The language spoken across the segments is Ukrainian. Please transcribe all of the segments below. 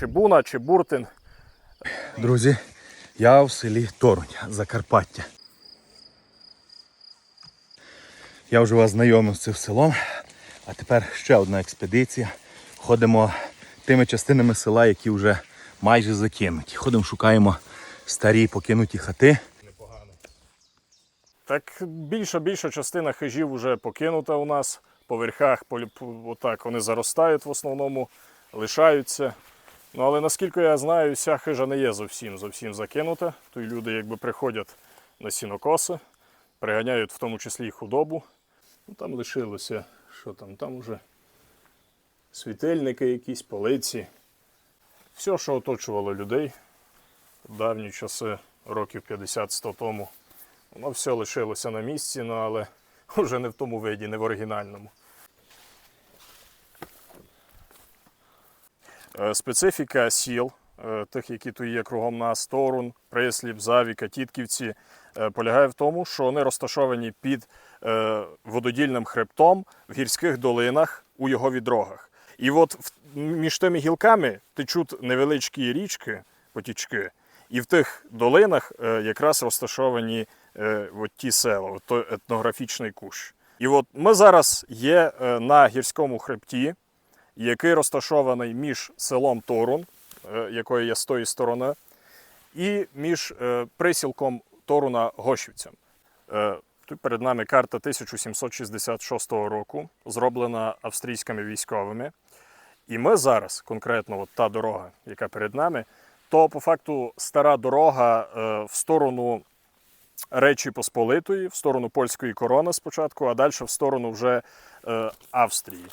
чи Буна, чи Буртин. Друзі, я в селі Торонь, Закарпаття. Я вже вас знайомив з цим селом, а тепер ще одна експедиція. Ходимо тими частинами села, які вже майже закинуті. Ходимо, шукаємо старі покинуті хати. Так більша більша частина хижів вже покинута у нас. По верхах по- отак вони заростають в основному, лишаються. Ну але наскільки я знаю, вся хижа не є зовсім зовсім закинута. Й люди якби приходять на сінокоси, приганяють в тому числі і худобу. Ну, там лишилося, що там, там уже світильники якісь, полиці. Все, що оточувало людей в давні часи, років 50-100 тому. Воно все лишилося на місці, ну, але вже не в тому виді, не в оригінальному. Специфіка сіл, е, тих, які тут є кругом нас, Торун, Присліп, Завіка, Тітківці, е, полягає в тому, що вони розташовані під е, вододільним хребтом в гірських долинах у його відрогах. І от між тими гілками течуть невеличкі річки, потічки, і в тих долинах е, якраз розташовані е, от ті села, от той етнографічний кущ. І от ми зараз є е, на гірському хребті, який розташований між селом Торун, е, якої є з тої сторони, і між е, присілком Торуна Гощівцем. Е, Тут перед нами карта 1766 року, зроблена австрійськими військовими. І ми зараз, конкретно, от та дорога, яка перед нами, то по факту стара дорога в сторону Речі Посполитої, в сторону польської корони спочатку, а далі в сторону вже Австрії.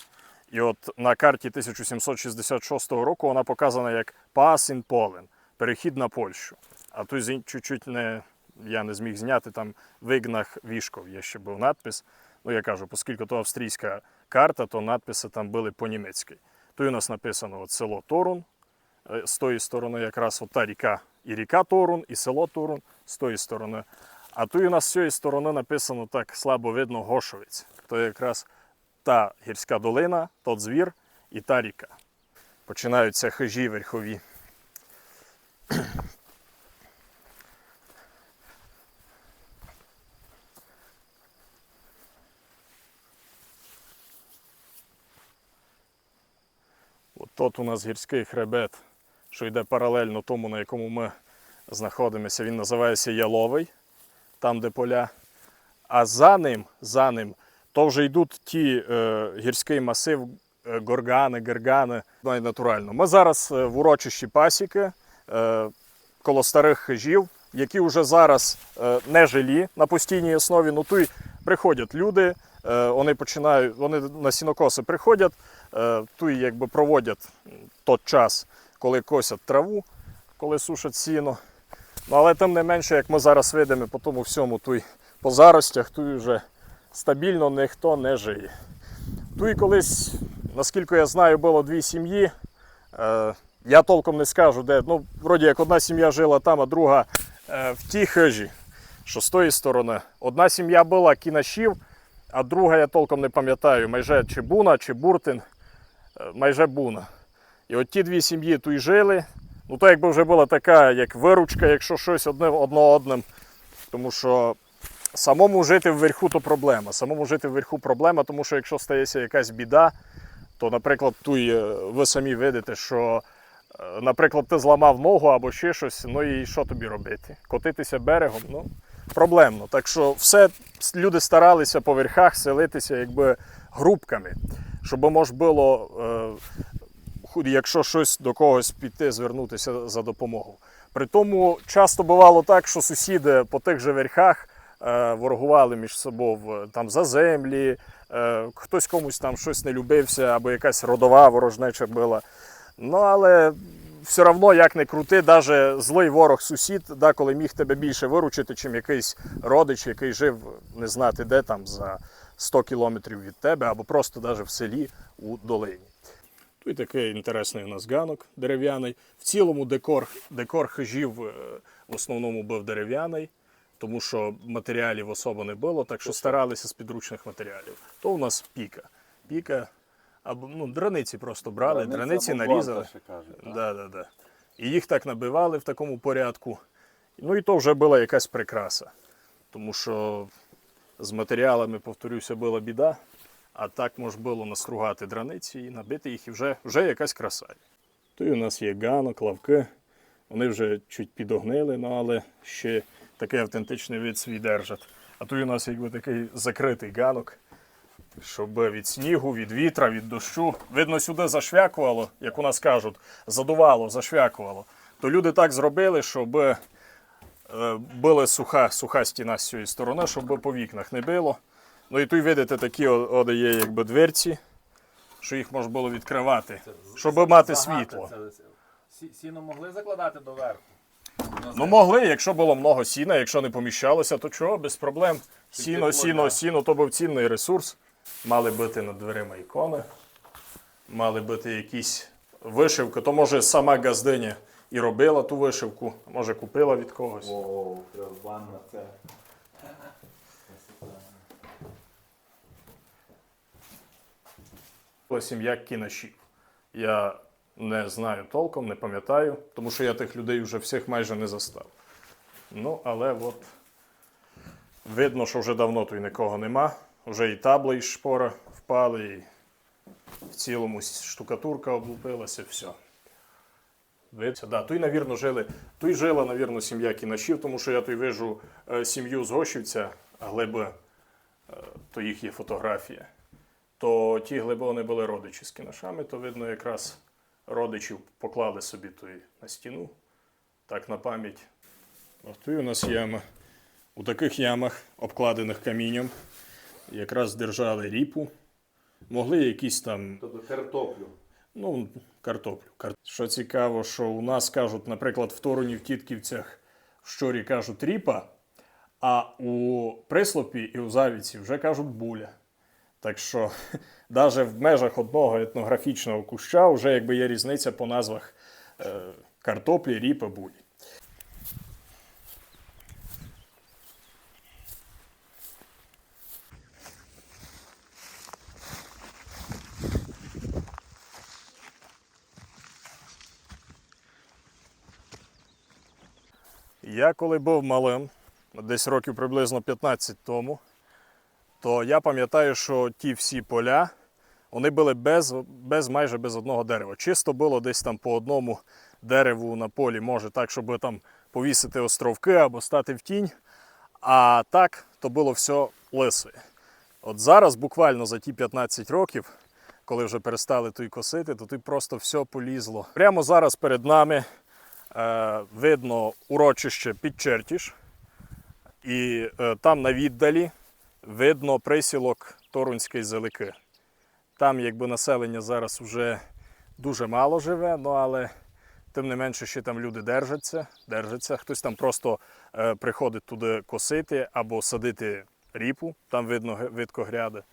І от на карті 1766 року вона показана як Pass in Polen, перехід на Польщу. А тут чуть-чуть не, я не зміг зняти там Вигнах Вішков, є ще був надпис. Ну, я кажу, оскільки то австрійська карта, то надписи там були по-німецьки. Тут у нас написано от село Торун, Е, з тої сторони якраз от та ріка, і ріка Торун, і село Торун з тої сторони. А тут у нас з цієї сторони написано так слабо видно Гошовець. То якраз та гірська долина, тот звір і та ріка. Починаються хижі верхові. От у нас гірський хребет, що йде паралельно тому, на якому ми знаходимося. Він називається Яловий, там де поля. А за ним, за ним, то вже йдуть ті е, гірський масив, е, горгани, гергани, натурально. Ми зараз е, в урочищі пасіки е, коло старих хижів, які вже зараз е, не жилі на постійній основі. Ну тут приходять люди, е, вони починають, вони на сінокоси приходять, е, тут якби проводять той час, коли косять траву, коли сушать сіно. Ну, але тим не менше, як ми зараз видимо по тому всьому, тут по заростях, тут вже стабільно ніхто не жиє. Тут і колись, наскільки я знаю, було дві сім'ї. Е, я толком не скажу, де. Ну, вроді як одна сім'я жила там, а друга е, в тій хижі, що з тої сторони. Одна сім'я була кінашів, а друга я толком не пам'ятаю, майже чи Буна, чи Буртин, е, майже Буна. І от ті дві сім'ї тут й жили. Ну, то якби вже була така, як виручка, якщо щось одне одно одним. Тому що самому жити вверху то проблема. Самому жити вверху проблема, тому що якщо стається якась біда, то, наприклад, тут е, ви самі видите, що, е, наприклад, ти зламав ногу або ще щось, ну і що тобі робити? Котитися берегом, ну, проблемно. Так що все люди старалися по верхах селитися якби групками, щоб може було. Е, якщо щось до когось піти, звернутися за допомогою. При тому часто бувало так, що сусіди по тих же верхах ворогували між собою там за землі, е, хтось комусь там щось не любився, або якась родова ворожнеча була. Ну але все одно, як не крути, навіть злий ворог сусід, деколи міг тебе більше виручити, чим якийсь родич, який жив не знати де там за 100 кілометрів від тебе, або просто навіть в селі у долині. Тут і такий інтересний у нас ганок дерев'яний. В цілому декор, декор хижів е, в основному був дерев'яний, тому що матеріалів особо не було, так що старалися з підручних матеріалів. То у нас піка. Піка, або ну, драниці просто брали, Драниця драниці або нарізали. ще кажуть, так? Да, да, да. І їх так набивали в такому порядку. Ну і то вже була якась прикраса. Тому що з матеріалами, повторюся, була біда. А так можна було настругати драниці і набити їх, і вже, вже якась краса. Тут у нас є ганок, лавки. Вони вже чуть підогнили, ну, але ще такий автентичний вид свій держать. А тут у нас якби такий закритий ганок, щоб від снігу, від вітра, від дощу. Видно, сюди зашвякувало, як у нас кажуть, задувало, зашвякувало. То люди так зробили, щоб е, була суха, суха стіна з цієї сторони, щоб по вікнах не било. Ну і тут видите, такі о- о, є якби дверці, що їх можна було відкривати, щоб мати світло. Сіно могли закладати доверху. Ну могли, якщо було много сіна, якщо не поміщалося, то чого, без проблем. Сіно, сіно, сіно то був цінний ресурс. Мали бути над дверима ікони, мали бути якісь вишивки. То може сама газдиня і робила ту вишивку, може купила від когось. О, ванна це. Була сім'я кінашів. Я не знаю толком, не пам'ятаю, тому що я тих людей вже всіх майже не застав. Ну, але от видно, що вже давно тут нікого нема. Вже і табли, і шпора впали, і в цілому штукатурка облупилася, все. Видно, да, тут, навірно, жили. Тут жила, навірно, сім'я кінашів, тому що я тут вижу е, сім'ю з Гошівця, глиби, е, то їх є фотографія то ті глибони були родичі з кіношами, то видно, якраз родичів поклали собі той на стіну, так на пам'ять. Ось тут у нас яма. У таких ямах, обкладених камінням, якраз держали ріпу. Могли якісь там Тобто картоплю. Ну, картоплю. Що цікаво, що у нас кажуть, наприклад, в Торуні, в Тітківцях, в Щорі кажуть ріпа, а у Прислопі і у Завіці вже кажуть буля. Так що навіть в межах одного етнографічного куща вже якби є різниця по назвах е, картоплі, ріпи, булі. Я коли був малим, десь років приблизно 15 тому, то я пам'ятаю, що ті всі поля вони були без, без майже без одного дерева. Чисто було десь там по одному дереву на полі, може так, щоб там повісити островки або стати в тінь. А так то було все лисе. От зараз, буквально за ті 15 років, коли вже перестали тут косити, то тут просто все полізло. Прямо зараз перед нами е, видно урочище Підчертіш, і е, там на віддалі видно присілок Торунської зелики. Там якби населення зараз вже дуже мало живе, ну але тим не менше ще там люди держаться, держаться. Хтось там просто е, приходить туди косити або садити ріпу, там видно ге- видко гряди.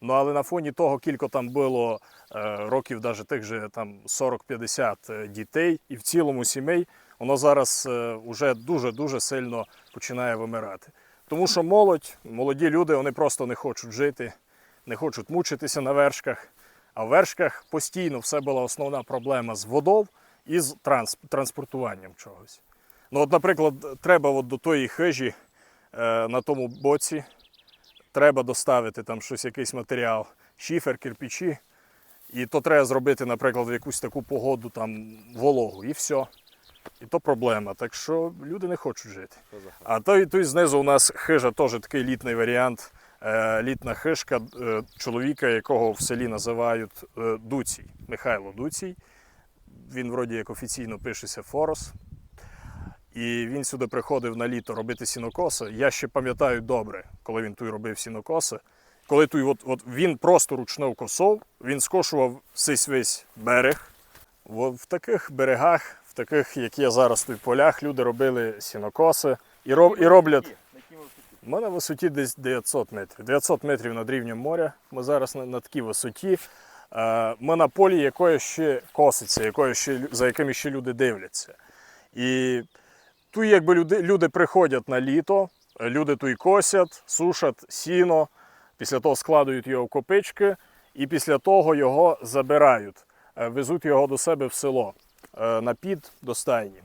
Ну але на фоні того, кілько там було е, років, навіть тих же там 40-50 е, дітей, і в цілому сімей, воно зараз вже дуже-дуже сильно починає вимирати. Тому що молодь, молоді люди, вони просто не хочуть жити, не хочуть мучитися на вершках. А в вершках постійно все була основна проблема з водою і з транс- транспортуванням чогось. Ну, от, наприклад, треба от до тої хижі е, на тому боці, треба доставити там щось, якийсь матеріал, шифер, кирпичі. І то треба зробити, наприклад, в якусь таку погоду там вологу, і все. І то проблема. Так що люди не хочуть жити. А той, той знизу у нас хижа теж такий літний варіант. Е, літна хижка е, чоловіка, якого в селі називають е, Дуцій, Михайло Дуцій. Він вроді як офіційно пишеться Форос. І він сюди приходив на літо робити сінокоси. Я ще пам'ятаю добре, коли він тут робив сінокоси. Коли тут от, от він просто ручною косов, він скошував весь весь берег. В таких берегах, таких, як є зараз тут полях, люди робили сінокоси і, роб, і роблять. Ми на висоті десь 900 метрів. 900 метрів над рівнем моря. Ми зараз на, на такій висоті. Е, Ми на полі, якої ще коситься, якої ще, за якими ще люди дивляться. І тут якби люди, люди приходять на літо, люди тут косять, сушать сіно, після того складують його в копички і після того його забирають, е, везуть його до себе в село на під до стайні.